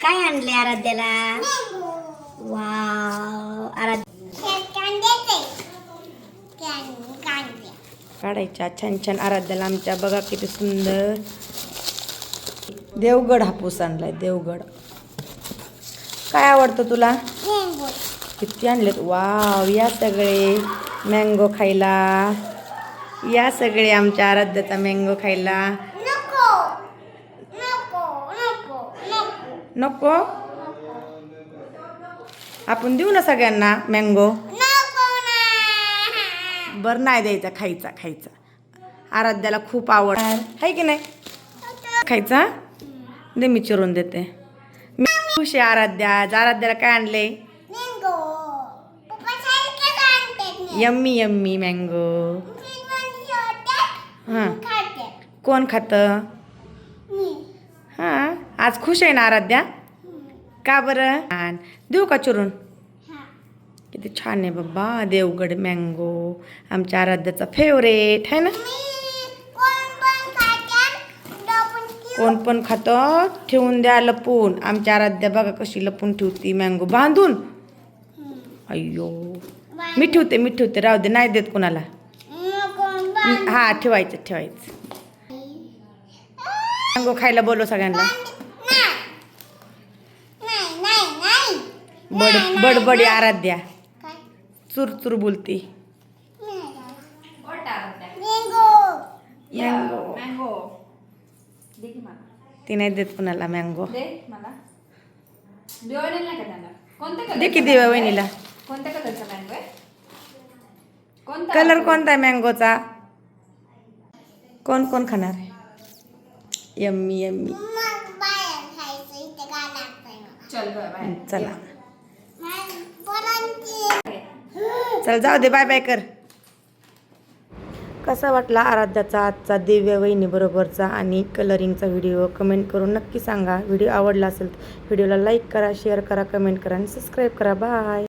काय आणले आराध्याला? वाव आराध्या. काढायच्या छान छान आराध्याला आमच्या. बघा किती सुंदर. देवगड हापूस आणलाय देवगड. काय आवडतं तुला? किती आणलेत? वाव या सगळे. मँगो खायला. या सगळे आमच्या आराध्याचा मँगो खायला. नको. आपण देऊ ना सगळ्यांना मँगो बर नाही द्यायचा खायचा खायचा. आराध्याला खूप आवड. आहे की नाही? खायचा? दे मी चिरून देते. मी खुश आहे आराध्या. आज आराध्याला काय आणले? यम्मी यम्मी मँगो हां. कोण खातं? आज खुश आहे ना आराध्या? का बरं? छान. देऊ का चिरून? किती छान आहे बाबा. देवगड मँगो आमच्या आराध्याचा फेवरेट आहे ना? कोण पण खातं ठेवून द्या लपून. आमच्या आराध्या बघा कशी लपून ठेवती मँगो बांधून. अय्यो. मी ठेवते मी ठेवते. राहू दे नाही देत कोणाला. हा ठेवायचं ठेवायचं. मँगो खायला बोलव सगळ्यांना. बड बडबडी आराध्या. चुर चुर बोलती. मँगो मँगो दे की मला. ती नाही देत कोणाला मँगो दे मला. दिवाळी नाही का त्यांना? कोणत्या कलर दे की देवा वहिनीला कोणत्या कलरचा मँगो आहे? कोणता? कलर कोणता आहे मँगोचा कोण कोण खाणार यम्मी यम्मी चल गं बाय चल जाऊ दे बाय बाय कर. कसा वाटला आराध्याचा आजचा दिव्य वहिनीबरोबरचा आणि कलरिंगचा व्हिडिओ कमेंट करून नक्की सांगा. व्हिडिओ आवडला असेल तर व्हिडिओला लाईक करा शेअर करा कमेंट करा आणि सबस्क्राईब करा. बाय